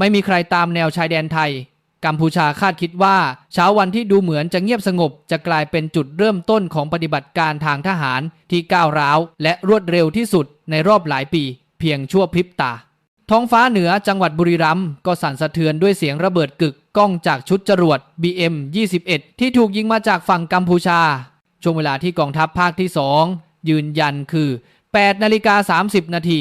ไม่มีใครตามแนวชายแดนไทย กัมพูชาคาดคิดว่า เช้าวันที่ดูเหมือนจะเงียบสงบ จะกลายเป็นจุดเริ่มต้นของปฏิบัติการทางทหารที่ก้าวร้าว และรวดเร็วที่สุดในรอบหลายปี เพียงชั่วพริบตา ท้องฟ้าเหนือจังหวัดบุรีรัมย์ก็สั่นสะเทือนด้วยเสียงระเบิดกึกก้องจากชุดจรวด BM-21 ที่ถูกยิงมาจากฝั่งกัมพูชา ช่วงเวลาที่กองทัพภาคที่ 2 ยืนยันคือ8นาฬิกา30 นาที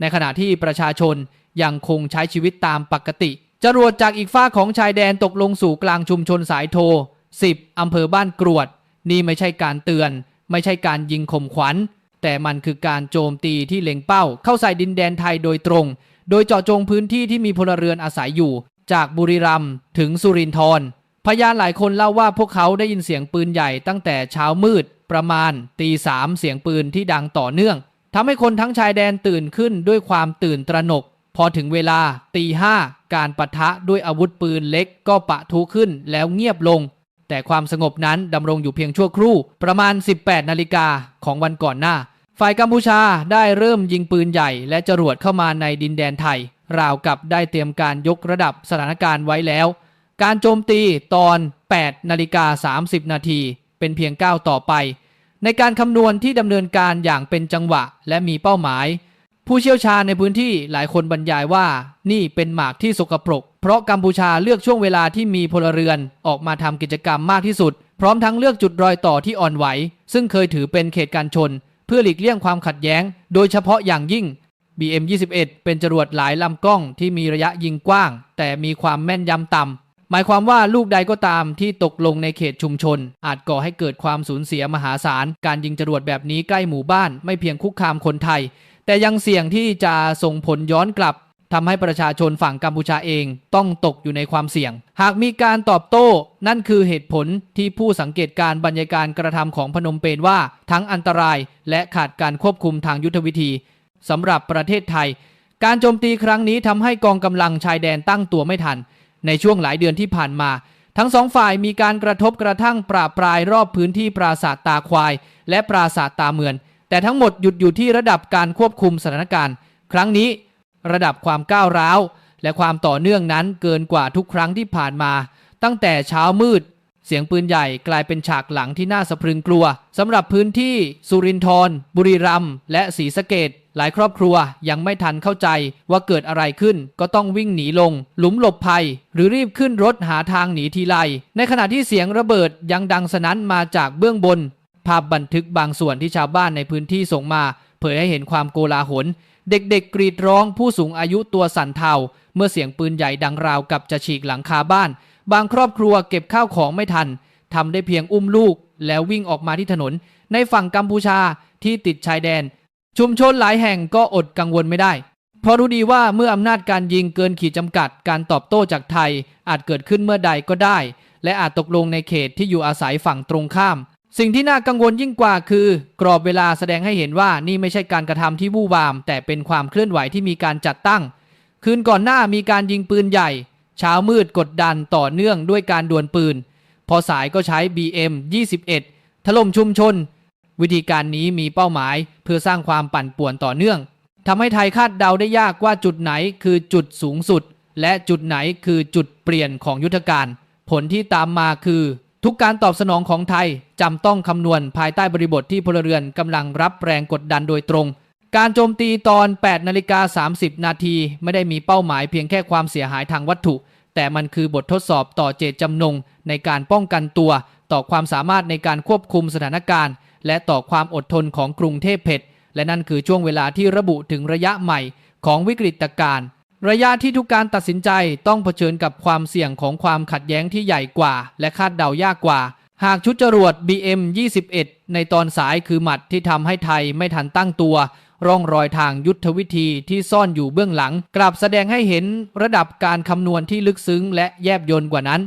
ในขณะที่ประชาชน ยังคงใช้ชีวิตตามปกติ จรวดจากอีกฝ้าของชายแดนตกลงสู่กลางชุมชนสายโท 10 อำเภอบ้านกรวด นี่ไม่ใช่การเตือน ไม่ใช่การยิงข่มขวัญ แต่มันคือการโจมตีที่เล็งเป้า เข้าใส่ดินแดนไทยโดยตรง โดยเจาะจงพื้นที่ที่มีพลเรือนอาศัยอยู่ จากบุรีรัมย์ถึงสุรินทร์พยานหลายคนเล่าว่าพวกเขาได้ยินเสียงปืนใหญ่ตั้งแต่เช้ามืด ประมาณตีสามเสียงปืนที่ดังต่อเนื่องทำให้คนทั้งชายแดนตื่นขึ้นด้วยความตื่นตระหนก พอถึงเวลาตีห้าการปะทะด้วยอาวุธปืนเล็กก็ปะทุขึ้นแล้วเงียบลง แต่ความสงบนั้นดำรงอยู่เพียงชั่วครู่ ประมาณ 18 นาฬิกาของวันก่อนหน้า ฝ่ายกัมพูชาได้เริ่มยิงปืนใหญ่และจรวดเข้ามาในดินแดนไทย ราวกับได้เตรียมการยกระดับสถานการณ์ไว้แล้ว การโจมตีตอน 8 นาฬิกา 30 นาทีเป็นเพียงก้าวต่อไป ในการคำนวณที่ดำเนินการอย่างเป็นจังหวะและมีเป้าหมาย ผู้เชี่ยวชาญในพื้นที่หลายคนบรรยายว่า นี่เป็นหมากที่สกปรก เพราะกัมพูชาเลือกช่วงเวลาที่มีพลเรือนออกมาทำกิจกรรมมากที่สุด พร้อมทั้งเลือกจุดรอยต่อที่อ่อนไหว ซึ่งเคยถือเป็นเขตการชน เพื่อหลีกเลี่ยงความขัดแย้ง โดยเฉพาะอย่างยิ่ง BM21 เป็นจรวดหลายลำกล้องที่มีระยะยิงกว้าง แต่มีความแม่นยำต่ำหมายความว่าลูกใดก็ตามที่ตกลงในเขตชุมชน อาจก่อให้เกิดความสูญเสียมหาศาล การยิงจรวดแบบนี้ใกล้หมู่บ้าน ไม่เพียงคุกคามคนไทย แต่ยังเสี่ยงที่จะส่งผลย้อนกลับทำให้ประชาชนฝั่งกัมพูชาเองต้องตกอยู่ในความเสี่ยง หากมีการตอบโต้ นั่นคือเหตุผลที่ผู้สังเกตการบรรยายการกระทำของพนมเปญว่า ทั้งอันตรายและขาดการควบคุมทางยุทธวิธีสำหรับประเทศไทย การโจมตีครั้งนี้ทำให้กองกำลังชายแดนตั้งตัวไม่ทัน ในช่วงหลายเดือนที่ผ่านมา ทั้งสองฝ่ายมีการกระทบกระทั่งปราปรายรอบพื้นที่ปราสาทตาควาย และปราสาทตาเมือน แต่ทั้งหมดหยุดอยู่ที่ระดับการควบคุมสถานการณ์ ครั้งนี้ระดับความก้าวร้าว และความต่อเนื่องนั้นเกินกว่าทุกครั้งที่ผ่านมา ตั้งแต่เช้ามืด เสียงปืนใหญ่กลายเป็นฉากหลังที่น่าสะพรึงกลัวสำหรับพื้นที่สุรินทร์บุรีรัมย์และศรีสะเกดหลายครอบครัวยังไม่ทันเข้าใจว่าเกิดอะไรขึ้นก็ต้องวิ่งหนีลง หลุมหลบภัย หรือรีบขึ้นรถหาทางหนีทีไรในขณะที่เสียงระเบิดยังดังสนั้นมาจากเบื้องบน ภาพบันทึกบางส่วนที่ชาวบ้านในพื้นที่ส่งมา เผยให้เห็นความโกลาหล เด็กๆกรีดร้องผู้สูงอายุตัวสั่นเทาเมื่อเสียงปืนใหญ่ดังราวกับจะฉีกหลังคาบ้าน บางครอบครัวเก็บข้าวของไม่ทันทำได้เพียงอุ้มลูก แล้ววิ่งออกมาที่ถนน ในฝั่งกัมพูชาที่ติดชายแดน ชุมชนหลายแห่งก็อดกังวลไม่ได้เพราะรู้ดีว่าเมื่ออำนาจการยิงเกินขีดจำกัดการตอบโต้จากไทย อาจเกิดขึ้นเมื่อใดก็ได้ และอาจตกลงในเขตที่อยู่อาศัยฝั่งตรงข้าม สิ่งที่น่ากังวลยิ่งกว่าคือ กรอบเวลาแสดงให้เห็นว่านี่ไม่ใช่การกระทำที่วู่วาม แต่เป็นความเคลื่อนไหวที่มีการจัดตั้ง คืนก่อนหน้ามีการยิงปืนใหญ่ เช้ามืดกดดันต่อเนื่องด้วยการดวลปืน พอสายก็ใช้ BM 21 ถล่มชุมชน วิธีการนี้มีเป้าหมายเพื่อสร้างความปั่นป่วนต่อเนื่องทำให้ไทยคาดเดาได้ยากว่าจุดไหนคือจุดสูงสุด และจุดไหนคือจุดเปลี่ยนของยุทธการ ผลที่ตามมาคือ ทุกการตอบสนองของไทยจำต้องคำนวณภายใต้บริบทที่พลเรือนกำลังรับแรงกดดันโดยตรง การโจมตีตอน 8 นาฬิกา 30 นาทีไม่ได้มีเป้าหมายเพียงแค่ความเสียหายทางวัตถุ แต่มันคือบททดสอบต่อเจตจำนง ในการป้องกันตัว ต่อความสามารถในการควบคุมสถานการณ์ และต่อความอดทนของกรุงเทพเพชรและนั่นคือช่วงเวลาที่ระบุถึงระยะใหม่ของวิกฤตการณ์ ระยะที่ทุกการตัดสินใจต้องเผชิญกับความเสี่ยงของความขัดแย้งที่ใหญ่กว่า และคาดเดายากกว่า หากชุดจรวด BM 21ในตอนสายคือหมัดที่ทำให้ไทยไม่ทันตั้งตัว ร่องรอยทางยุทธวิธีที่ซ่อนอยู่เบื้องหลัง กลับแสดงให้เห็นระดับการคำนวณที่ลึกซึ้ง และแยบยลกว่านั้น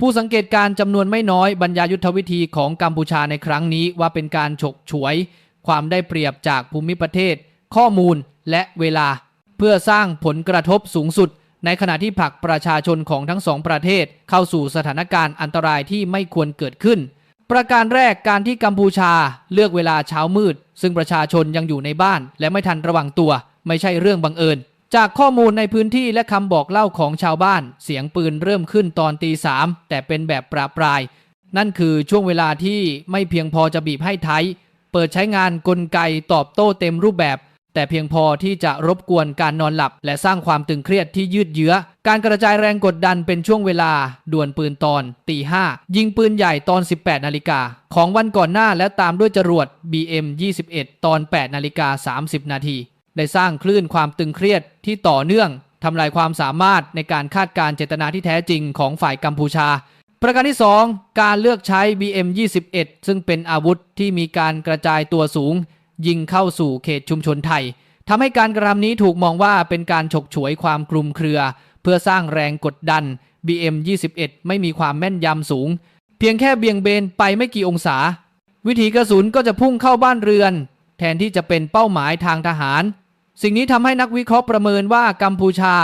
ผู้สังเกตการณ์จำนวนไม่น้อยบรรยายยุทธวิธีของกัมพูชาในครั้งนี้ว่าเป็นการฉกฉวย ความได้เปรียบจากภูมิประเทศ ข้อมูลและเวลา เพื่อสร้างผลกระทบสูงสุด ในขณะที่ผลักประชาชนของทั้งสองประเทศ เข้าสู่สถานการณ์อันตรายที่ไม่ควรเกิดขึ้น ประการแรกการที่กัมพูชาเลือกเวลาเช้ามืด ซึ่งประชาชนยังอยู่ในบ้าน และไม่ทันระวังตัว ไม่ใช่เรื่องบังเอิญ จากข้อมูลในพื้นที่และคำบอกเล่าของชาวบ้าน เสียงปืนเริ่มขึ้นตอนตีสามแต่เป็นแบบปราปราย นั่นคือช่วงเวลาที่ไม่เพียงพอจะบีบให้ไทย เปิดใช้งานกลไกตอบโต้เต็มรูปแบบ แต่เพียงพอที่จะรบกวนการนอนหลับ และสร้างความตึงเครียดที่ยืดเยื้อ การกระจายแรงกดดันเป็นช่วงเวลา ด่วนปืนตอนตีห้ายิงปืนใหญ่ตอน 18 นาฬิกา ของวันก่อนหน้าและตามด้วยจรวด BM 21 ตอน 8 นาฬิกา 30 นาที ได้สร้างคลื่นความตึงเครียดที่ต่อเนื่องทำลายความสามารถในการคาดการณ์เจตนาที่แท้จริงของฝ่ายกัมพูชา ประการที่ 2 การเลือกใช้ BM 21ซึ่งเป็นอาวุธที่มีการกระจายตัวสูง ยิงเข้าสู่เขตชุมชนไทยทำให้การกระทำนี้ถูกมองว่าเป็นการฉกฉวยความคลุมเครือ เพื่อสร้างแรงกดดัน BM 21 ไม่มีความแม่นยำสูง เพียงแค่เบี่ยงเบนไปไม่กี่องศา วิถีกระสุนก็จะพุ่งเข้าบ้านเรือน แทนที่จะเป็นเป้าหมายทางทหาร สิ่งนี้ทำให้นักวิเคราะห์ประเมินว่ากัมพูชา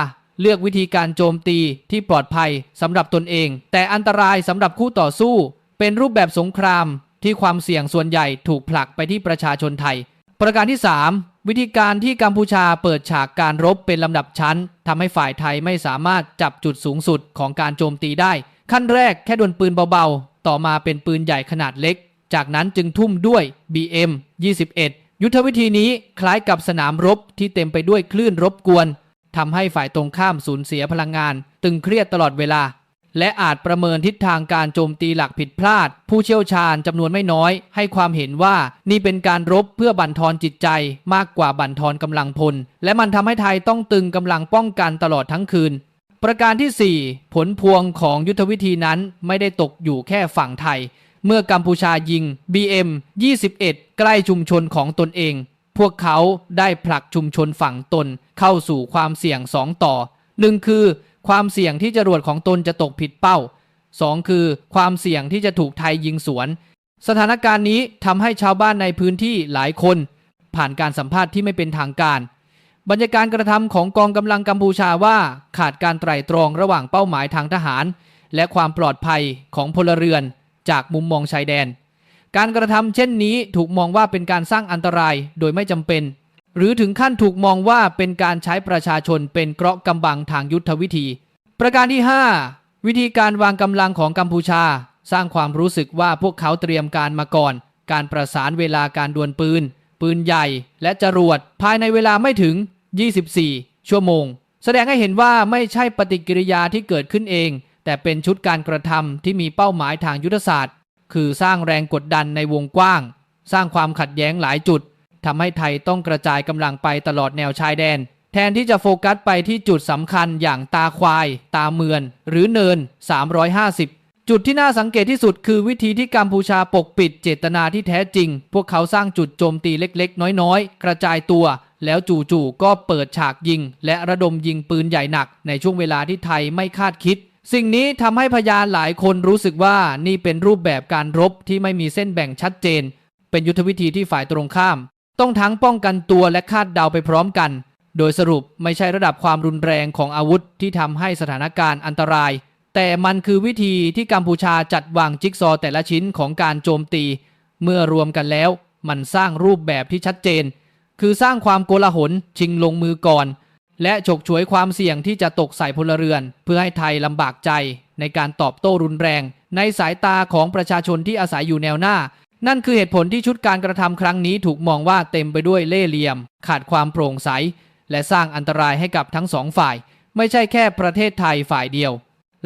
เลือกวิธีการโจมตีที่ปลอดภัยสำหรับตนเอง แต่อันตรายสำหรับคู่ต่อสู้ เป็นรูปแบบสงคราม ที่ความเสี่ยงส่วนใหญ่ถูกผลักไปที่ประชาชนไทย ประการที่ 3 วิธีการที่กัมพูชาเปิดฉากการรบเป็นลำดับชั้นทำให้ฝ่ายไทยไม่สามารถจับจุดสูงสุดของการโจมตีได้ ขั้นแรกแค่ดวลปืนเบาๆ ต่อมาเป็นปืนใหญ่ขนาดเล็ก จากนั้นจึงทุ่มด้วย BM 21 ยุทธวิธีนี้คล้ายกับสนามรบที่เต็มไปด้วยคลื่นรบกวนทำให้ฝ่ายตรงข้ามสูญเสียพลังงาน ตึงเครียดตลอดเวลา และอาจประเมินทิศทางการโจมตีหลักผิดพลาด ผู้เชี่ยวชาญจำนวนไม่น้อย ให้ความเห็นว่านี่เป็นการรบเพื่อบั่นทอนจิตใจมากกว่าบั่นทอนกำลังพล และมันทำให้ไทยต้องตึงกำลังป้องกันตลอดทั้งคืน ประการที่ 4 ผลพวงของยุทธวิธีนั้นไม่ได้ตกอยู่แค่ฝั่งไทย เมื่อกัมพูชายิง BM 21 ใกล้ชุมชนของตนเอง พวกเขาได้ผลักชุมชนฝั่งตนเข้าสู่ความเสี่ยง2ต่อ1คือ ความเสี่ยงที่จรวดของตนจะตกผิดเป้า 2 คือ ความเสี่ยงที่จะถูกไทยยิงสวน สถานการณ์นี้ทำให้ชาวบ้านในพื้นที่หลายคน ผ่านการสัมภาษณ์ที่ไม่เป็นทางการ บรรยากาศกระทำของกองกำลังกัมพูชาว่าขาดการไตร่ตรองระหว่างเป้าหมายทางทหาร และความปลอดภัยของพลเรือนจากมุมมองชายแดน การกระทำเช่นนี้ถูกมองว่าเป็นการสร้างอันตรายโดยไม่จำเป็น หรือถึงขั้นถูกมองว่าเป็นการใช้ประชาชนเป็นเกราะกำบังทางยุทธวิธี ประการที่ 5 วิธีการวางกำลังของกัมพูชา สร้างความรู้สึกว่าพวกเขาเตรียมการมาก่อน การประสานเวลาการดวลปืน ปืนใหญ่ และจรวดภายในเวลาไม่ถึง 24 ชั่วโมง แสดงให้เห็นว่าไม่ใช่ปฏิกิริยาที่เกิดขึ้นเอง แต่เป็นชุดการกระทำที่มีเป้าหมายทางยุทธศาสตร์ คือสร้างแรงกดดันในวงกว้าง สร้างความขัดแย้งหลายจุด ทำให้ไทยต้องกระจายกำลังไปตลอดแนวชายแดน แทนที่จะโฟกัสไปที่จุดสำคัญอย่างตาควาย ตาเมือน หรือเนิน 350 จุดที่น่าสังเกตที่สุดคือวิธีที่กัมพูชาปกปิดเจตนาที่แท้จริง พวกเขาสร้างจุดโจมตีเล็กๆ น้อยๆ กระจายตัวแล้วจู่ๆก็เปิดฉากยิง และระดมยิงปืนใหญ่หนัก ในช่วงเวลาที่ไทยไม่คาดคิด สิ่งนี้ทำให้พยานหลายคนรู้สึกว่านี่เป็นรูปแบบการรบที่ไม่มีเส้นแบ่งชัดเจน เป็นยุทธวิธีที่ฝ่ายตรงข้าม ต้องทั้งป้องกันตัวและคาดเดาไปพร้อมกัน โดยสรุปไม่ใช่ระดับความรุนแรงของอาวุธที่ทำให้สถานการณ์อันตราย แต่มันคือวิธีที่กัมพูชาจัดวางจิ๊กซอแต่ละชิ้นของการโจมตี เมื่อรวมกันแล้ว มันสร้างรูปแบบที่ชัดเจน คือสร้างความโกลาหลชิงลงมือก่อน และฉกฉวยความเสี่ยงที่จะตกใส่พลเรือน เพื่อให้ไทยลำบากใจในการตอบโต้รุนแรง ในสายตาของประชาชนที่อาศัยอยู่แนวหน้า นั่นคือเหตุผลที่ชุดการกระทำครั้งนี้ถูกมองว่าเต็มไปด้วยเล่ห์เหลี่ยม ขาดความโปร่งใส และสร้างอันตรายให้กับทั้งสองฝ่าย ไม่ใช่แค่ประเทศไทยฝ่ายเดียว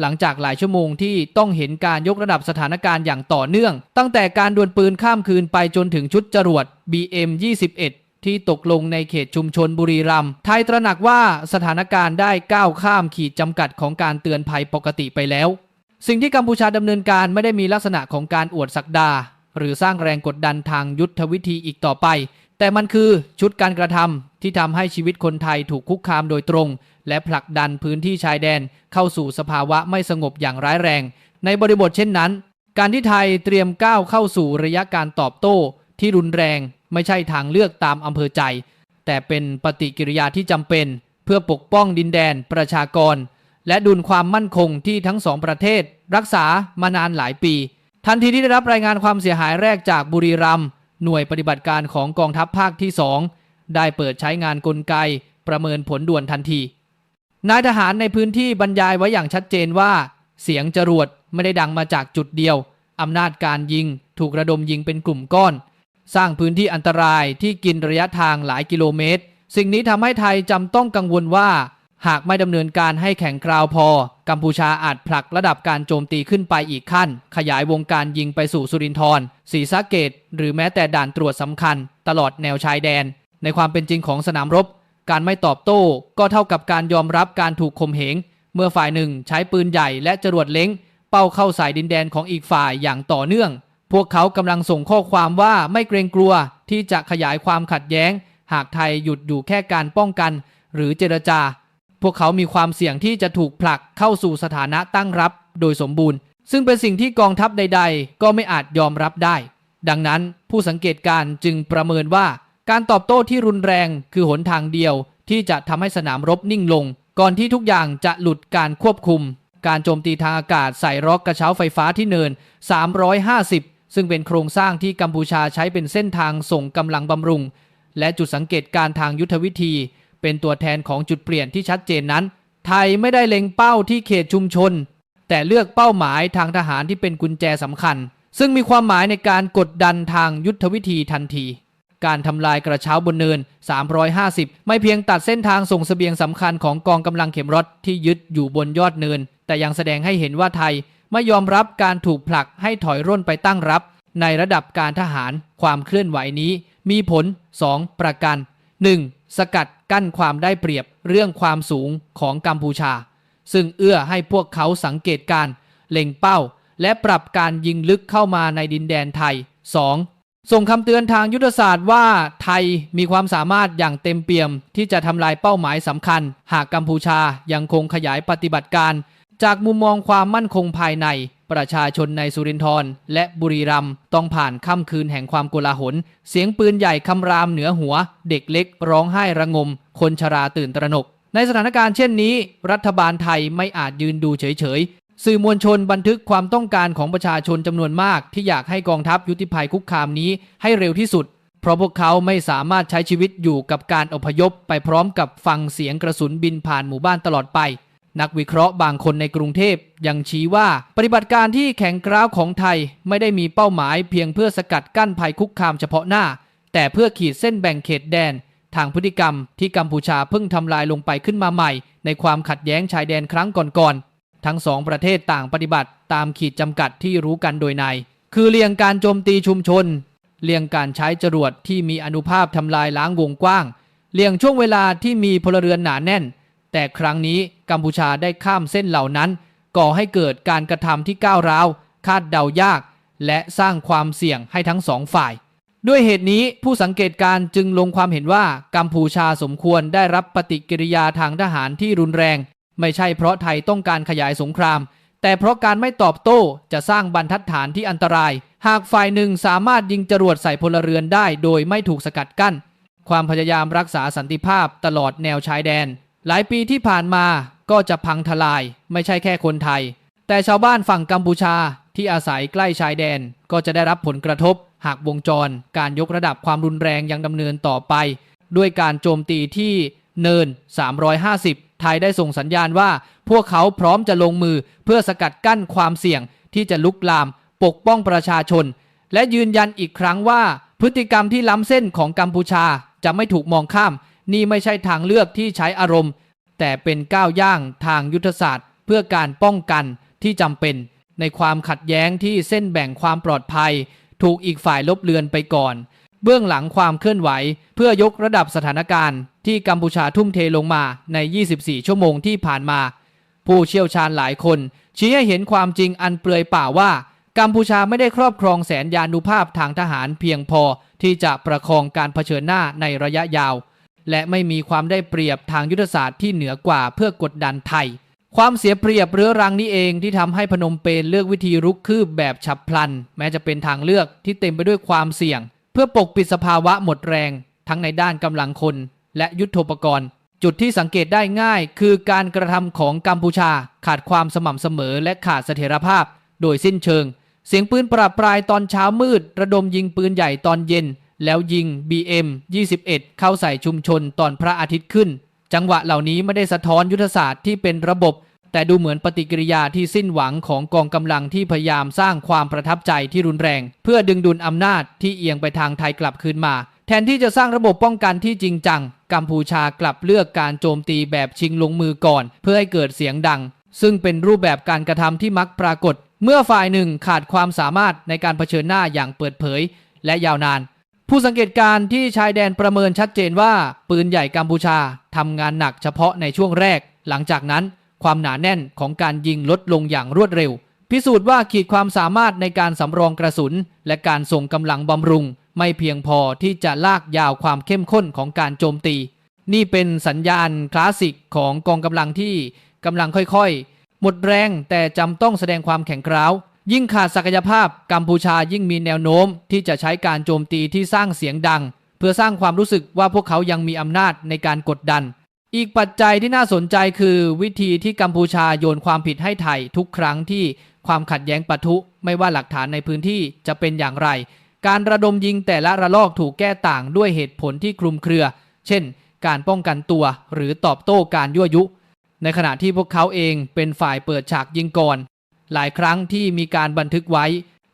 หลังจากหลายชั่วโมงที่ต้องเห็นการยกระดับสถานการณ์อย่างต่อเนื่อง ตั้งแต่การดวลปืนข้ามคืนไปจนถึงชุดจรวด BM 21ที่ตกลงในเขตชุมชนบุรีรัมย์ไทยตระหนักว่าสถานการณ์ได้ก้าวข้ามขีดจำกัดของการเตือนภัยปกติไปแล้ว สิ่งที่กัมพูชาดำเนินการไม่ได้มีลักษณะของการอวดศักดา หรือสร้างแรงกดดันทางยุทธวิธีอีกต่อไป แต่มันคือชุดการกระทำที่ทำให้ชีวิตคนไทยถูกคุกคามโดยตรง และผลักดันพื้นที่ชายแดนเข้าสู่สภาวะไม่สงบอย่างร้ายแรง ในบริบทเช่นนั้น การที่ไทยเตรียมก้าวเข้าสู่ระยะการตอบโต้ ที่รุนแรงไม่ใช่ทางเลือกตามอำเภอใจ แต่เป็นปฏิกิริยาที่จำเป็น เพื่อปกป้องดินแดนประชากร และดุลความมั่นคงที่ทั้งสองประเทศ รักษามานานหลายปี ทันทีที่ได้รับรายงานความเสียหายแรกจากบุรีรัมย์หน่วยปฏิบัติการของกองทัพภาคที่ 2 ได้เปิดใช้งานกลไกประเมินผลด่วนทันที นายทหารในพื้นที่บรรยายไว้อย่างชัดเจนว่า เสียงจรวดไม่ได้ดังมาจากจุดเดียว อำนาจการยิงถูกระดมยิงเป็นกลุ่มก้อน สร้างพื้นที่อันตรายที่กินระยะทางหลายกิโลเมตร สิ่งนี้ทำให้ไทยจำต้องกังวลว่า หากไม่ดำเนินการให้แข็งกราวพอ กัมพูชาอาจผลักระดับการโจมตีขึ้นไปอีกขั้น ขยายวงการยิงไปสู่สุรินทร์ศรีสะเกดหรือแม้แต่ด่านตรวจสำคัญ ตลอดแนวชายแดน ในความเป็นจริงของสนามรบ การไม่ตอบโต้ก็เท่ากับการยอมรับการถูกข่มเหง เมื่อฝ่ายหนึ่งใช้ปืนใหญ่และจรวดเล้ง เป้าเข้าใส่ดินแดนของอีกฝ่ายอย่างต่อเนื่อง พวกเขากำลังส่งข้อความว่าไม่เกรงกลัวที่จะขยายความขัดแย้ง หากไทยหยุดอยู่แค่การป้องกัน หรือเจรจา พวกเขามีความเสี่ยงที่จะถูกผลักเข้าสู่สถานะตั้งรับโดยสมบูรณ์ ซึ่งเป็นสิ่งที่กองทัพใด ๆ ก็ไม่อาจยอมรับได้ ดังนั้นผู้สังเกตการจึงประเมินว่า การตอบโต้ที่รุนแรงคือหนทางเดียวที่จะทำให้สนามรบนิ่งลง ก่อนที่ทุกอย่างจะหลุดการควบคุม การโจมตีทางอากาศใส่ร็อกกระเช้าไฟฟ้าที่เนิน 350 ซึ่งเป็นโครงสร้างที่กัมพูชาใช้เป็นเส้นทางส่งกำลังบำรุง และจุดสังเกตการทางยุทธวิธี เป็นตัวแทนของจุดเปลี่ยนที่ชัดเจนนั้น ไทยไม่ได้เล็งเป้าที่เขตชุมชน แต่เลือกเป้าหมายทางทหารที่เป็นกุญแจสำคัญ ซึ่งมีความหมายในการกดดันทางยุทธวิธีทันที การทำลายกระเช้าบนเนิน 350 ไม่เพียงตัดเส้นทางส่งเสบียงสำคัญของกองกำลังเข็มรถที่ยึดอยู่บนยอดเนิน แต่ยังแสดงให้เห็นว่าไทยไม่ยอมรับการถูกผลักให้ถอยร่นไปตั้งรับ ในระดับการทหารความเคลื่อนไหวนี้มีผล 2 ประการ 1. สกัดกั้นความได้เปรียบเรื่องความสูงของกัมพูชา ซึ่งเอื้อให้พวกเขาสังเกตการเล็งเป้า และปรับการยิงลึกเข้ามาในดินแดนไทย 2. ส่งคำเตือนทางยุทธศาสตร์ว่าไทยมีความสามารถอย่างเต็มเปี่ยม ที่จะทำลายเป้าหมายสำคัญ หากกัมพูชายังคงขยายปฏิบัติการ จากมุมมองความมั่นคงภายใน ประชาชนในสุรินทร์และบุรีรัมย์ต้องผ่านค่ำคืนแห่งความโกลาหล เสียงปืนใหญ่คำรามเหนือหัว เด็กเล็กร้องไห้ระงม คนชราตื่นตระหนก ในสถานการณ์เช่นนี้ รัฐบาลไทยไม่อาจยืนดูเฉยๆ สื่อมวลชนบันทึกความต้องการของประชาชนจำนวนมาก ที่อยากให้กองทัพยุติภัยคุกคามนี้ให้เร็วที่สุด เพราะพวกเขาไม่สามารถใช้ชีวิตอยู่กับการอพยพ ไปพร้อมกับฟังเสียงกระสุนบินผ่านหมู่บ้านตลอดไป นักวิเคราะห์บางคนในกรุงเทพยังชี้ว่าปฏิบัติการที่แข็งกร้าวของไทยไม่ได้มีเป้าหมายเพียงเพื่อสกัดกั้นภัยคุกคามเฉพาะหน้า แต่เพื่อขีดเส้นแบ่งเขตแดน ทางพฤติกรรมที่กัมพูชาเพิ่งทำลายลงไปขึ้นมาใหม่ ในความขัดแย้งชายแดนครั้งก่อนๆทั้งสองประเทศต่างปฏิบัติตามขีดจำกัดที่รู้กันโดยในคือเลี่ยงการโจมตีชุมชน เลี่ยงการใช้จรวดที่มีอนุภาพทำลายล้างวงกว้าง เลี่ยงช่วงเวลาที่มีพลเรือนหนาแน่น แต่ครั้งนี้กัมพูชาได้ข้ามเส้นเหล่านั้น ก่อให้เกิดการกระทำที่ก้าวร้าว คาดเดายาก และสร้างความเสี่ยงให้ทั้งสองฝ่าย ด้วยเหตุนี้ผู้สังเกตการณ์จึงลงความเห็นว่า กัมพูชาสมควรได้รับปฏิกิริยาทางทหารที่รุนแรง ไม่ใช่เพราะไทยต้องการขยายสงคราม แต่เพราะการไม่ตอบโต้จะสร้างบรรทัดฐานที่อันตราย หากฝ่ายหนึ่งสามารถยิงจรวดใส่พลเรือนได้ โดยไม่ถูกสกัดกั้น ความพยายามรักษาสันติภาพตลอดแนวชายแดน หลายปีที่ผ่านมาก็จะพังทลายไม่ใช่แค่คนไทย แต่ชาวบ้านฝั่งกัมพูชาที่อาศัยใกล้ชายแดนก็จะได้รับผลกระทบ หากวงจร การยกระดับความรุนแรงยังดำเนินต่อไป ด้วยการโจมตีที่เนิน 350 ไทยได้ส่งสัญญาณว่า พวกเขาพร้อมจะลงมือเพื่อสกัดกั้นความเสี่ยงที่จะลุกลามปกป้องประชาชน และยืนยันอีกครั้งว่า พฤติกรรมที่ล้ำเส้นของกัมพูชาจะไม่ถูกมองข้าม นี่ไม่ใช่ทางเลือกที่ใช้อารมณ์ แต่เป็นก้าวย่างทางยุทธศาสตร์ เพื่อการป้องกันที่จำเป็น ในความขัดแย้งที่เส้นแบ่งความปลอดภัย ถูกอีกฝ่ายลบเลือนไปก่อน เบื้องหลังความเคลื่อนไหว เพื่อยกระดับสถานการณ์ ที่กัมพูชาทุ่มเทลงมาใน 24 ชั่วโมงที่ผ่านมา ผู้เชี่ยวชาญหลายคน ชี้ให้เห็นความจริงอันเปลือยเปล่าว่ากัมพูชาไม่ได้ครอบครองแสนยานุภาพทางทหารเพียงพอที่จะประคองการเผชิญหน้าในระยะยาว และไม่มีความได้เปรียบทางยุทธศาสตร์ที่เหนือกว่าเพื่อกดดันไทย ความเสียเปรียบเรื้อรังนี้เองที่ทำให้พนมเปญเลือกวิธีรุกคืบแบบฉับพลัน แม้จะเป็นทางเลือกที่เต็มไปด้วยความเสี่ยง เพื่อปกปิดสภาวะหมดแรง ทั้งในด้านกำลังคน และยุทโธปกรณ์ จุดที่สังเกตได้ง่าย คือการกระทำของกัมพูชา ขาดความสม่ำเสมอและขาดเสถียรภาพ โดยสิ้นเชิง เสียงปืนปราบปรายตอนเช้ามืด ระดมยิงปืนใหญ่ตอนเย็น แล้วยิง BM 21 เข้าใส่ชุมชนตอนพระอาทิตย์ขึ้น จังหวะเหล่านี้ไม่ได้สะท้อนยุทธศาสตร์ที่เป็นระบบ แต่ดูเหมือนปฏิกิริยาที่สิ้นหวังของกองกำลังที่พยายามสร้างความประทับใจที่รุนแรง เพื่อดึงดูดอำนาจที่เอียงไปทางไทยกลับคืนมา แทนที่จะสร้างระบบป้องกันที่จริงจัง กัมพูชากลับเลือกการโจมตีแบบชิงลงมือก่อน เพื่อให้เกิดเสียงดัง ซึ่งเป็นรูปแบบการกระทำที่มักปรากฏ เมื่อฝ่ายหนึ่งขาดความสามารถในการเผชิญหน้าอย่างเปิดเผย และยาวนาน ผู้สังเกตการณ์ที่ชายแดนประเมินชัดเจนว่าปืนใหญ่กัมพูชาทำงานหนักเฉพาะในช่วงแรก หลังจากนั้นความหนาแน่นของการยิงลดลงอย่างรวดเร็ว พิสูจน์ว่าขีดความสามารถในการสำรองกระสุน และการส่งกำลังบำรุง ไม่เพียงพอที่จะลากยาวความเข้มข้นของการโจมตี นี่เป็นสัญญาณคลาสสิกของกองกำลังที่กำลังค่อยๆ หมดแรงแต่จำต้องแสดงความแข็งกร้าว ยิ่งขาดศักยภาพกัมพูชายิ่งมีแนวโน้ม ที่จะใช้การโจมตีที่สร้างเสียงดัง เพื่อสร้างความรู้สึกว่าพวกเขายังมีอำนาจในการกดดัน อีกปัจจัยที่น่าสนใจคือวิธีที่กัมพูชาโยนความผิดให้ไทยทุกครั้งที่ความขัดแย้งปะทุ ไม่ว่าหลักฐานในพื้นที่จะเป็นอย่างไร การระดมยิงแต่ละระลอกถูกแก้ต่างด้วยเหตุผลที่คลุมเครือ เช่น การป้องกันตัวหรือตอบโต้การยั่วยุ ในขณะที่พวกเขาเองเป็นฝ่ายเปิดฉากยิงก่อน หลายครั้งที่มีการบันทึกไว้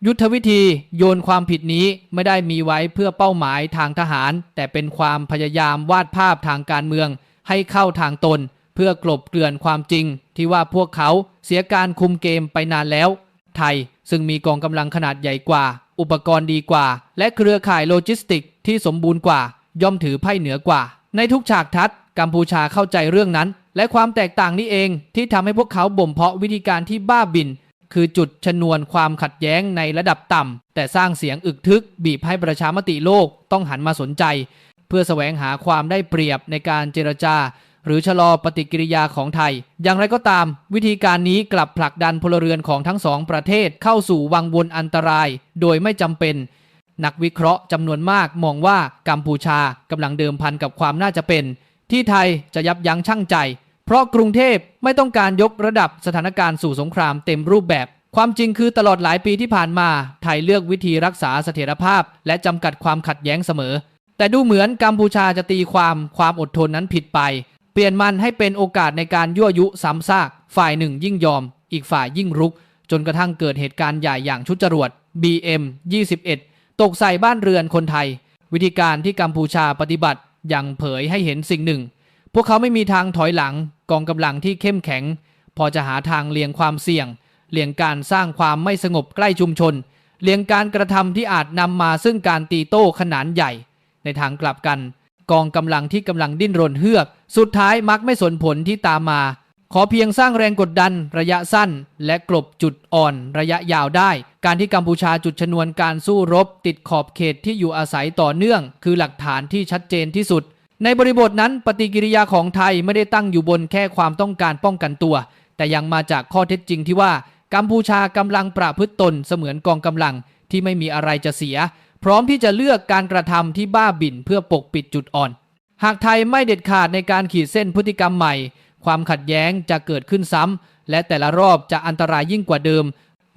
ยุทธวิธีโยนความผิดนี้ไม่ได้มีไว้เพื่อเป้าหมายทางทหาร แต่เป็นความพยายามวาดภาพทางการเมือง ให้เข้าทางตน เพื่อกลบเกลื่อนความจริง ที่ว่าพวกเขาเสียการคุมเกมไปนานแล้ว ไทยซึ่งมีกองกำลังขนาดใหญ่กว่า อุปกรณ์ดีกว่า และเครือข่ายโลจิสติกที่สมบูรณ์กว่า ย่อมถือไพ่เหนือกว่า ในทุกฉากทัศน์กัมพูชาเข้าใจเรื่องนั้น และความแตกต่างนี้เองที่ทำให้พวกเขาบ่มเพาะวิธีการที่บ้าบิน คือจุดชนวนความขัดแย้งในระดับต่ำแต่สร้างเสียงอึกทึก บีบให้ประชามติโลกต้องหันมาสนใจ เพื่อแสวงหาความได้เปรียบในการเจรจา หรือชะลอปฏิกิริยาของไทย อย่างไรก็ตาม วิธีการนี้กลับผลักดันพลเรือนของทั้งสองประเทศเข้าสู่วังวนอันตราย โดยไม่จำเป็นนักวิเคราะห์จำนวนมากมองว่ากัมพูชากำลังเดิมพันกับความน่าจะเป็น ที่ไทยจะยับยั้งชั่งใจ เพราะกรุงเทพไม่ต้องการยกระดับสถานการณ์สู่สงครามเต็มรูปแบบ ความจริงคือตลอดหลายปีที่ผ่านมา ไทยเลือกวิธีรักษาเสถียรภาพ และจำกัดความขัดแย้งเสมอ แต่ดูเหมือนกัมพูชาจะตีความความอดทนนั้นผิดไป เปลี่ยนมันให้เป็นโอกาสในการยั่วยุซ้ำซาก ฝ่ายหนึ่งยิ่งยอม อีกฝ่ายยิ่งรุก จนกระทั่งเกิดเหตุการณ์ใหญ่อย่างชุดจรวด BM 21 ตกใส่บ้านเรือนคนไทย วิธีการที่กัมพูชาปฏิบัติยังเผยให้เห็นสิ่งหนึ่ง พวกเขาไม่มีทางถอยหลังกองกำลังที่เข้มแข็ง พอจะหาทางเลี่ยงความเสี่ยง เลี่ยงการสร้างความไม่สงบใกล้ชุมชน เลี่ยงการกระทำที่อาจนำมาซึ่งการตีโต้ขนาดใหญ่ ในทางกลับกัน กองกำลังที่กำลังดิ้นรนเฮือก สุดท้ายมักไม่สนผลที่ตามมา ขอเพียงสร้างแรงกดดัน ระยะสั้น และกลบจุดอ่อนระยะยาวได้ การที่กัมพูชาจุดชนวนการสู้รบ ติดขอบเขตที่อยู่อาศัยต่อเนื่อง คือหลักฐานที่ชัดเจนที่สุด ในบริบทนั้นปฏิกิริยาของไทยไม่ได้ตั้งอยู่บนแค่ความต้องการป้องกันตัว แต่ยังมาจากข้อเท็จจริงที่ว่ากัมพูชากำลังประพฤติตนเสมือนกองกำลังที่ไม่มีอะไรจะเสีย พร้อมที่จะเลือกการกระทำที่บ้าบิ่นเพื่อปกปิดจุดอ่อน หากไทยไม่เด็ดขาดในการขีดเส้นพฤติกรรมใหม่ ความขัดแย้งจะเกิดขึ้นซ้ำและแต่ละรอบจะอันตรายยิ่งกว่าเดิม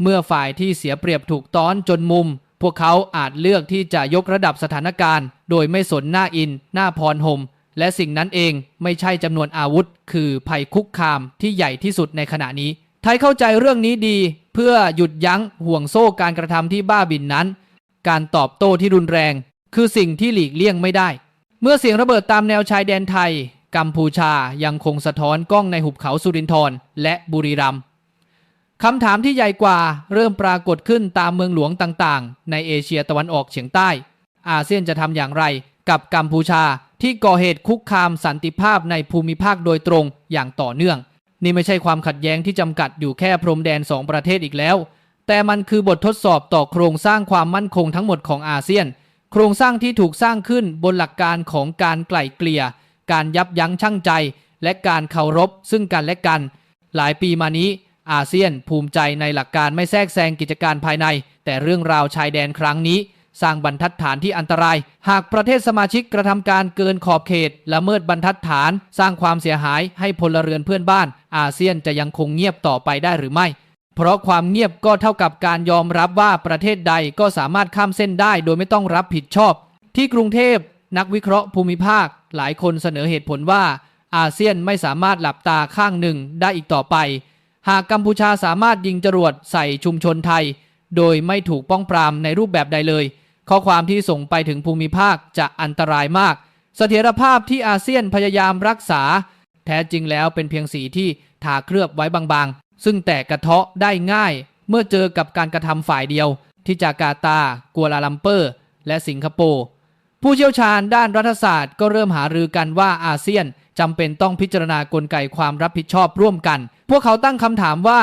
เมื่อฝ่ายที่เสียเปรียบถูกต้อนจนมุมพวกเขาอาจเลือกที่จะยกระดับสถานการณ์ โดยไม่สนหน้าอิน หน้าพรหมและสิ่งนั้นเองไม่ใช่จำนวนอาวุธ คือภัยคุกคามที่ใหญ่ที่สุดในขณะนี้ ไทยเข้าใจเรื่องนี้ดี เพื่อหยุดยั้งห่วงโซ่การกระทำที่บ้าบินนั้น การตอบโต้ที่รุนแรง คือสิ่งที่หลีกเลี่ยงไม่ได้ เมื่อเสียงระเบิดตามแนวชายแดนไทย กัมพูชายังคงสะท้อนกล้องในหุบเขาสุรินทร์และบุรีรัมย์ คำถามที่ใหญ่กว่าเริ่มปรากฏขึ้นตามเมืองหลวงต่างๆ ในเอเชียตะวันออกเฉียงใต้ อาเซียนจะทำอย่างไรกับกัมพูชาที่ก่อเหตุคุกคามสันติภาพในภูมิภาคโดยตรงอย่างต่อเนื่อง นี่ไม่ใช่ความขัดแย้งที่จำกัดอยู่แค่พรมแดนสองประเทศอีกแล้ว แต่มันคือบททดสอบต่อโครงสร้างความมั่นคงทั้งหมดของอาเซียน โครงสร้างที่ถูกสร้างขึ้นบนหลักการของการไกล่เกลี่ย การยับยั้งชั่งใจ และการเคารพซึ่งกันและกัน หลายปีมานี้ อาเซียนภูมิใจในหลักการไม่แทรกแซงกิจการภายใน แต่เรื่องราวชายแดนครั้งนี้ สร้างบรรทัดฐานที่อันตราย หากประเทศสมาชิกกระทำการเกินขอบเขตละเมิดบรรทัดฐาน สร้างความเสียหายให้พลเรือนเพื่อนบ้าน อาเซียนจะยังคงเงียบต่อไปได้หรือไม่ เพราะความเงียบก็เท่ากับการยอมรับว่าประเทศใดก็สามารถข้ามเส้นได้ โดยไม่ต้องรับผิดชอบ ที่กรุงเทพนักวิเคราะห์ภูมิภาค หลายคนเสนอเหตุผลว่า อาเซียนไม่สามารถหลับตาข้างหนึ่งได้อีกต่อไป หากกัมพูชาสามารถยิงจรวดใส่ชุมชนไทย โดยไม่ถูกป้องปรามในรูปแบบใดเลย ข้อความที่ส่งไปถึงภูมิภาคจะอันตรายมากเสถียรภาพที่อาเซียนพยายามรักษา แท้จริงแล้วเป็นเพียงสีที่ทาเคลือบไว้บางๆ ซึ่งแตกกระเทาะได้ง่าย เมื่อเจอกับการกระทำฝ่ายเดียว ที่จาการ์ตา กัวลาลัมเปอร์ และสิงคโปร์ ผู้เชี่ยวชาญด้านรัฐศาสตร์ก็เริ่มหารือกันว่าอาเซียนจำเป็นต้องพิจารณากลไกความรับผิดชอบร่วมกัน พวกเขาตั้งคำถามว่า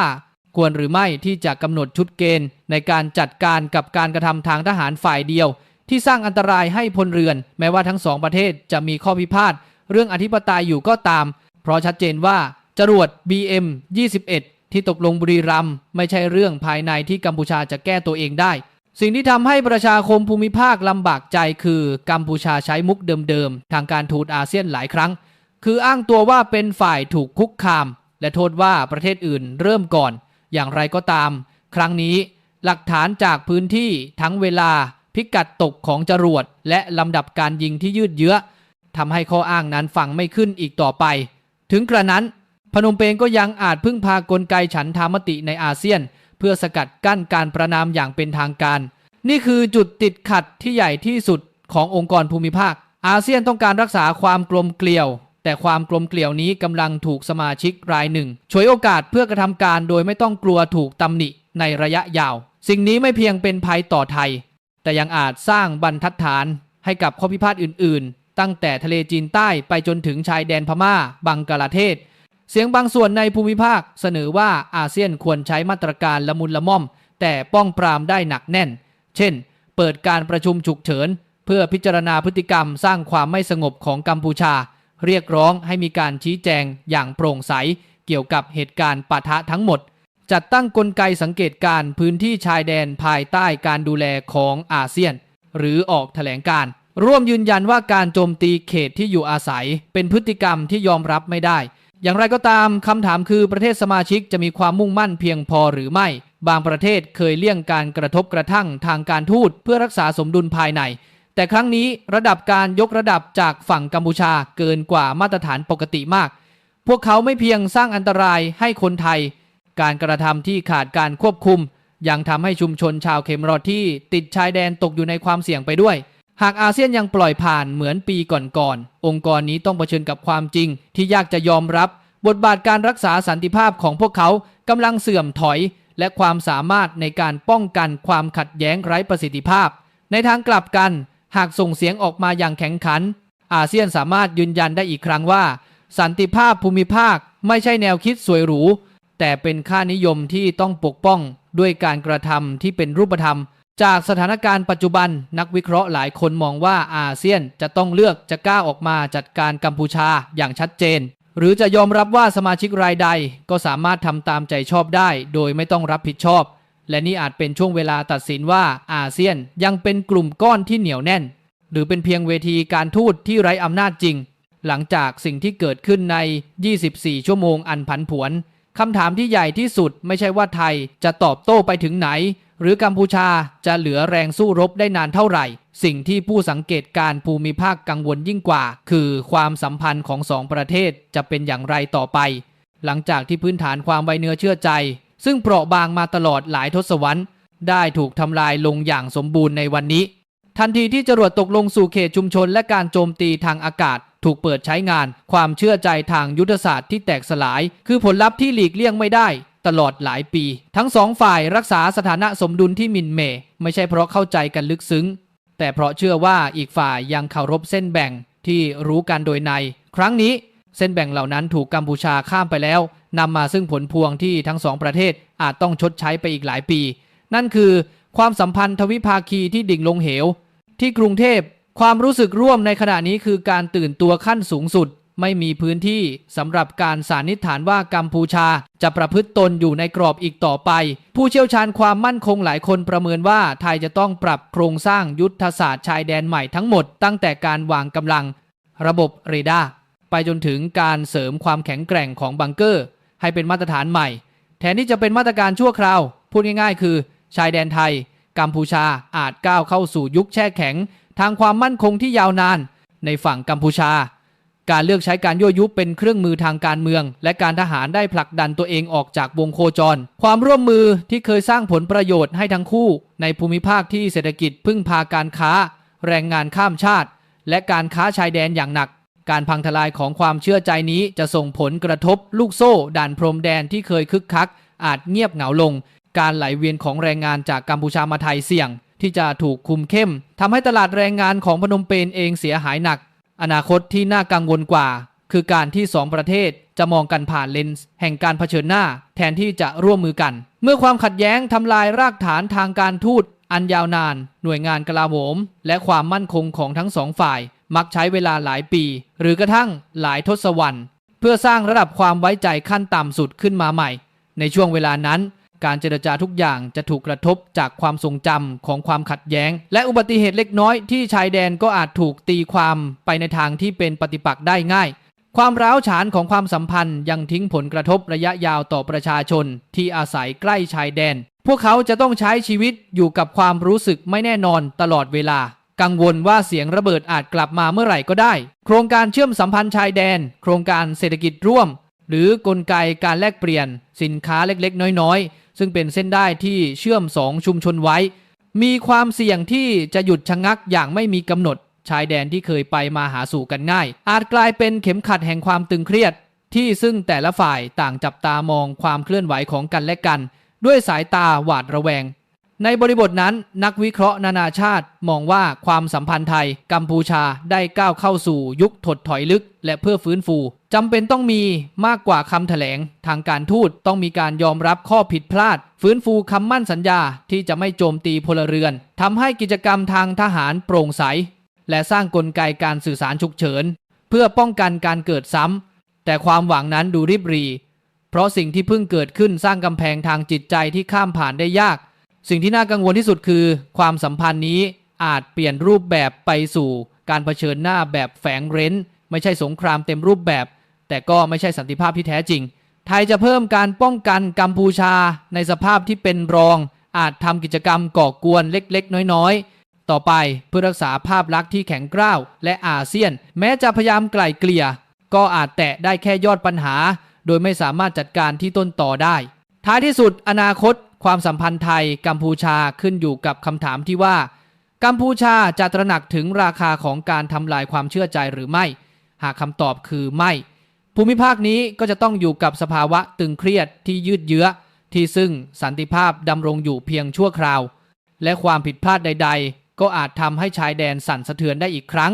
ควรหรือไม่ที่จะกำหนดชุดเกณฑ์ ในการจัดการกับการกระทำทางทหารฝ่ายเดียว ที่สร้างอันตรายให้พลเรือน แม้ว่าทั้งสองประเทศจะมีข้อพิพาทเรื่องอธิปไตยอยู่ก็ตาม เพราะชัดเจนว่าจรวด BM 21 ที่ตกลงบุรีรัมย์ไม่ใช่เรื่องภายในที่กัมพูชาจะแก้ตัวเองได้ สิ่งที่ทำให้ประชาคมภูมิภาคลำบากใจคือกัมพูชาใช้มุกเดิมๆ ทางการทูตอาเซียนหลายครั้ง คืออ้างตัวว่าเป็นฝ่ายถูกคุกคาม และโทษว่าประเทศอื่นเริ่มก่อน อย่างไรก็ตาม ครั้งนี้หลักฐานจากพื้นที่ทั้งเวลาพิกัดตกของจรวด และลำดับการยิงที่ยืดเยื้อทำให้ข้ออ้างนั้นฟังไม่ขึ้นอีกต่อไป ถึงกระนั้น พนมเปญก็ยังอาจพึ่งพากลไกฉันทามติในอาเซียน เพื่อสกัดกั้นการประนามอย่างเป็นทางการ นี่คือจุดติดขัดที่ใหญ่ที่สุดขององค์กรภูมิภาค อาเซียนต้องการรักษาความกลมเกลียว แต่ความกลมเกลียวนี้กำลังถูกสมาชิกรายหนึ่งฉวยโอกาสเพื่อกระทำการโดยไม่ต้องกลัวถูกตำหนิในระยะยาว สิ่งนี้ไม่เพียงเป็นภัยต่อไทย แต่ยังอาจสร้างบรรทัดฐานให้กับข้อพิพาทอื่น ๆ ตั้งแต่ทะเลจีนใต้ไปจนถึงชายแดนพม่า บังกลาเทศ เสียงบางส่วนในภูมิภาคเสนอว่าอาเซียนควรใช้มาตรการละมุนละม่อม แต่ป้องปรามได้หนักแน่น เช่น เปิดการประชุมฉุกเฉิน เพื่อพิจารณาพฤติกรรมสร้างความไม่สงบของกัมพูชา เรียกร้องให้มีการชี้แจงอย่างโปร่งใส เกี่ยวกับเหตุการณ์ปะทะทั้งหมด จัดตั้งกลไกสังเกตการณ์พื้นที่ชายแดนภายใต้การดูแลของอาเซียน หรือออกแถลงการณ์ร่วมยืนยันว่าการโจมตีเขตที่อยู่อาศัย เป็นพฤติกรรมที่ยอมรับไม่ได้ อย่างไรก็ตามคำถามคือประเทศสมาชิกจะมีความมุ่งมั่นเพียงพอหรือไม่ บางประเทศเคยเลี่ยงการกระทบกระทั่งทางการทูตเพื่อรักษาสมดุลภายใน แต่ครั้งนี้ระดับการยกระดับจากฝั่งกัมพูชาเกินกว่ามาตรฐานปกติมาก พวกเขาไม่เพียงสร้างอันตรายให้คนไทย การกระทำที่ขาดการควบคุม ยังทำให้ชุมชนชาวเขมรอดที่ติดชายแดนตกอยู่ในความเสี่ยงไปด้วย หากอาเซียนยังปล่อยผ่านเหมือนปีก่อนๆ องค์กรนี้ต้องเผชิญกับความจริง ที่ยากจะยอมรับ บทบาทการรักษาสันติภาพของพวกเขากำลังเสื่อมถอย และความสามารถในการป้องกันความขัดแย้งไร้ประสิทธิภาพ ในทางกลับกัน หากส่งเสียงออกมาอย่างแข็งขัน อาเซียนสามารถยืนยันได้อีกครั้งว่า สันติภาพภูมิภาคไม่ใช่แนวคิดสวยหรู แต่เป็นค่านิยมที่ต้องปกป้องด้วยการกระทำที่เป็นรูปธรรม จากสถานการณ์ปัจจุบันนักวิเคราะห์หลายคนมองว่าอาเซียนจะต้องเลือกจะกล้าออกมาจัดการกัมพูชาอย่างชัดเจน หรือจะยอมรับว่าสมาชิกรายใดก็สามารถทำตามใจชอบได้ โดยไม่ต้องรับผิดชอบ และนี่อาจเป็นช่วงเวลาตัดสินว่าอาเซียนยังเป็นกลุ่มก้อนที่เหนียวแน่น หรือเป็นเพียงเวทีการทูตที่ไร้อำนาจจริง หลังจากสิ่งที่เกิดขึ้นใน 24 ชั่วโมงอันผันผวนคำถามที่ใหญ่ที่สุดไม่ใช่ว่าไทยจะตอบโต้ไปถึงไหน หรือกัมพูชาจะเหลือแรงสู้รบได้นานเท่าไหร่ สิ่งที่ผู้สังเกตการภูมิภาคกังวลยิ่งกว่า คือความสัมพันธ์ของสองประเทศจะเป็นอย่างไรต่อไป หลังจากที่พื้นฐานความไวเนื้อเชื่อใจ ซึ่งเปราะบางมาตลอดหลายทศวรรษ ได้ถูกทำลายลงอย่างสมบูรณ์ในวันนี้ ทันทีที่จรวดตกลงสู่เขตชุมชนและการโจมตีทางอากาศ ถูกเปิดใช้งาน ความเชื่อใจทางยุทธศาสตร์ที่แตกสลาย คือผลลัพธ์ที่หลีกเลี่ยงไม่ได้ ตลอดหลายปี ทั้งสองฝ่ายรักษาสถานะสมดุลที่มินเม ไม่ใช่เพราะเข้าใจกันลึกซึ้ง แต่เพราะเชื่อว่าอีกฝ่ายยังเคารพเส้นแบ่งที่รู้กันโดยใน ครั้งนี้เส้นแบ่งเหล่านั้นถูกกัมพูชาข้ามไปแล้ว นำมาซึ่งผลพวงที่ทั้งสองประเทศอาจต้องชดใช้ไปอีกหลายปี นั่นคือความสัมพันธ์ทวิภาคีที่ดิ่งลงเหว ที่กรุงเทพความรู้สึกร่วมในขณะนี้คือการตื่นตัวขั้นสูงสุด ไม่มีพื้นที่สำหรับการสานนิษฐานว่ากัมพูชาจะประพฤติตนอยู่ในกรอบอีกต่อไป ผู้เชี่ยวชาญความมั่นคงหลายคนประเมินว่าไทยจะต้องปรับโครงสร้างยุทธศาสตร์ชายแดนใหม่ทั้งหมด ตั้งแต่การวางกำลัง ระบบเรดาร์ไปจนถึงการเสริมความแข็งแกร่งของบังเกอร์ ให้เป็นมาตรฐานใหม่ แทนที่จะเป็นมาตรการชั่วคราว พูดง่ายๆ คือ ชายแดนไทย กัมพูชาอาจก้าวเข้าสู่ยุคแช่แข็ง ทางความมั่นคงที่ยาวนาน ในฝั่งกัมพูชา การเลือกใช้การยั่วยุเป็นเครื่องมือทางการเมือง และการทหารได้ผลักดันตัวเองออกจากวงโคจร ความร่วมมือที่เคยสร้างผลประโยชน์ให้ทั้งคู่ ในภูมิภาคที่เศรษฐกิจพึ่งพาการค้า แรงงานข้ามชาติ และการค้าชายแดนอย่างหนัก การพังทลายของความเชื่อใจนี้จะส่งผลกระทบลูกโซ่ด่านพรมแดนที่เคยคึกคัก อาจเงียบเหงาลง การไหลเวียนของแรงงานจากกัมพูชามาไทยเสี่ยง ที่จะถูกคุมเข้มทำให้ตลาดแรงงานของพนมเปญเองเสียหายหนัก อนาคตที่น่ากังวลกว่า คือการที่สองประเทศจะมองกันผ่านเลนส์แห่งการเผชิญหน้า แทนที่จะร่วมมือกัน เมื่อความขัดแย้งทำลายรากฐานทางการทูตอันยาวนาน หน่วยงานกลาโหม และความมั่นคงของทั้งสองฝ่าย มักใช้เวลาหลายปี หรือกระทั่งหลายทศวรรษ เพื่อสร้างระดับความไว้ใจขั้นต่ำสุดขึ้นมาใหม่ ในช่วงเวลานั้น การเจรจาทุกอย่างจะถูกกระทบจากความทรงจำของความขัดแย้ง และอุบัติเหตุเล็กน้อยที่ชายแดนก็อาจถูกตีความไปในทางที่เป็นปฏิปักษ์ได้ง่าย ความร้าวฉานของความสัมพันธ์ยังทิ้งผลกระทบระยะยาวต่อประชาชนที่อาศัยใกล้ชายแดน พวกเขาจะต้องใช้ชีวิตอยู่กับความรู้สึกไม่แน่นอนตลอดเวลา กังวลว่าเสียงระเบิดอาจกลับมาเมื่อไหร่ก็ได้ โครงการเชื่อมสัมพันธ์ชายแดน โครงการเศรษฐกิจร่วม หรือกลไกการแลกเปลี่ยน สินค้าเล็กๆ น้อยๆ ซึ่งเป็นเส้นได้ที่เชื่อมสองชุมชนไว้ มีความเสี่ยงที่จะหยุดชะงักอย่างไม่มีกำหนด ชายแดนที่เคยไปมาหาสู่กันง่าย อาจกลายเป็นเข็มขัดแห่งความตึงเครียด ที่ซึ่งแต่ละฝ่ายต่างจับตามองความเคลื่อนไหวของกันและกัน ด้วยสายตาหวาดระแวง ในบริบทนั้นนักวิเคราะห์นานาชาติมองว่าความสัมพันธ์ไทย กัมพูชาได้ก้าวเข้าสู่ยุคถดถอยลึก และเพื่อฟื้นฟูจำเป็นต้องมีมากกว่าคำแถลง ทางการทูตต้องมีการยอมรับข้อผิดพลาด ฟื้นฟูคำมั่นสัญญาที่จะไม่โจมตีพลเรือนทำให้กิจกรรมทางทหารโปร่งใส และสร้างกลไกการสื่อสารฉุกเฉิน เพื่อป้องกันการเกิดซ้ำแต่ความหวังนั้นดูริบหรี เพราะสิ่งที่เพิ่งเกิดขึ้นสร้างกำแพงทางจิตใจที่ข้ามผ่านได้ยาก สิ่งที่น่ากังวลที่สุดคือความสัมพันธ์นี้อาจเปลี่ยนรูปแบบไปสู่การเผชิญหน้าแบบแฝงเร้น ไม่ใช่สงครามเต็มรูปแบบ แต่ก็ไม่ใช่สันติภาพที่แท้จริง ไทยจะเพิ่มการป้องกันกัมพูชาในสภาพที่เป็นรอง อาจทำกิจกรรมก่อกวนเล็กๆ น้อยๆ ต่อไปเพื่อรักษาภาพลักษณ์ที่แข็งกร้าวและอาเซียน แม้จะพยายามไกล่เกลี่ย ก็อาจแตะได้แค่ยอดปัญหา โดยไม่สามารถจัดการที่ต้นต่อได้ ท้ายที่สุดอนาคต ความสัมพันธ์ไทยกัมพูชาขึ้นอยู่กับคำถามที่ว่า กัมพูชาจะตระหนักถึงราคาของการทำลายความเชื่อใจหรือไม่ หากคำตอบคือไม่ ภูมิภาคนี้ก็จะต้องอยู่กับสภาวะตึงเครียดที่ยืดเยื้อ ที่ซึ่งสันติภาพดำรงอยู่เพียงชั่วคราว และความผิดพลาดใด ๆ ก็อาจทำให้ชายแดนสั่นสะเทือนได้อีกครั้ง